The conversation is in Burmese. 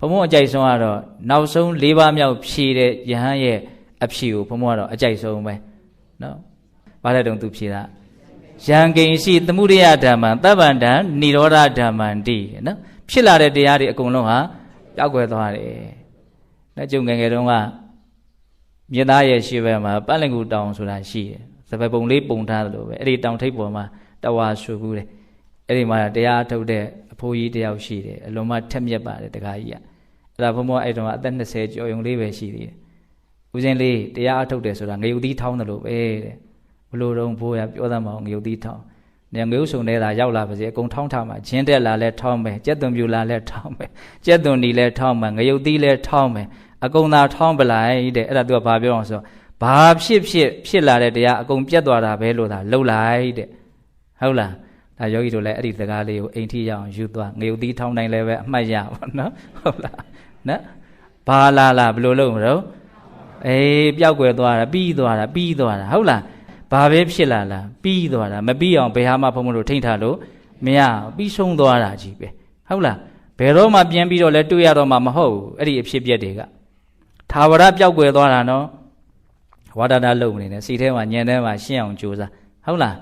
ဘုံဘုံအကြိုက်ဆုံးကတော့နောက်ဆုံး၄ပါးမြောက်ဖြည့်တဲ့ယဟန်ရဲ့အဖြည့်ကိုဘုံဘုံကတော့အကြိုက်ဆုံးပဲနော်ဘာလဲတုံသူဖြည့်တာယံကိဉ္စီသမှုရိယဓမ္မံတပ္ပန္တံនិရောဓဓမ္မံတိနော်ဖြစ်လာတဲ့တရားတွေအကုန်လုံးဟာပျောက်ကွယ်သွားတယ်နော်ကျုံငယ်ငယ်တုန်းကမြေသားရဲ့ရှေ့ဘက်မှာပတ်လင်ကူတောင်ဆိုတာရှိတယ်စပယ်ပုံလေးပုံထားသလိုပဲအဲ့ဒီတောင်ထိပ်ပေါ်မှာတဝါဆူဘူးတယ် အဲ့ဒီမှာတရားထုတ်တဲ့အဖိုးကြီးတယောက်ရှိတယ်အလုံးမထက်မြက်ပါတယ်တခါကြီးကအဲ့ဒါဘုံဘုံအဲ့တုန်းကအသက်20ကျော်ယုံလေးပဲရှိသေးတယ်ဦးဇင်းလေးတရားအထုတ်တယ်ဆိုတာငရုတ်သီးထောင်းတယ်လို့ပဲတဲ့ဘလို့တော့ဘိုးရပြောသားမအောင်ငရုတ်သီးထောင်းနေငရုတ်ဆုံနေတာရောက်လာပါစေအကုန်ထောင်းထားမှာဂျင်းတက်လာလဲထောင်းမယ်ကြက်သွန်ပြူလာလဲထောင်းမယ်ကြက်သွန်ဒီလဲထောင်းမယ်ငရုတ်သီးလဲထောင်းမယ်အကုန်သာထောင်းပလိုက်တဲ့အဲ့ဒါသူကဘာပြောအောင်ဆိုဘာဖြစ်ဖြစ်ဖြစ်လာတဲ့တရားအကုန်ပြတ်သွားတာပဲလို့သာလှုပ်လိုက်တဲ့ဟုတ်လား ဒါယောဂီတို့လည်းအဲ့ဒီစကားလေးကိုအိမ်ထိရအောင်ယူသွားငရုတ်သီးထောင်းတိုင်းလည်းပဲအမှတ်ရပါနော်ဟုတ်လားနော်ဘာလာလာဘယ်လိုလုပ်မလို့အေးပျောက်ကွယ်သွားတာပြီးသွားတာပြီးသွားတာဟုတ်လားဘာပဲဖြစ်လာလားပြီးသွားတာမပြီးအောင်ဘယ်ဟာမှဘုံမလို့ထိမ့်ထားလို့မရပြီးဆုံးသွားတာကြီးပဲဟုတ်လားဘယ်တော့မှပြန်ပြီးတော့လဲတွေ့ရတော့မှမဟုတ်ဘူးအဲ့ဒီအဖြစ်ပြက်တွေကသာဝရပျောက်ကွယ်သွားတာနော်ဝါဒနာလုံနေတယ်စိတ်ထဲမှာညံထဲမှာရှင်းအောင်ကြိုးစားဟုတ်လား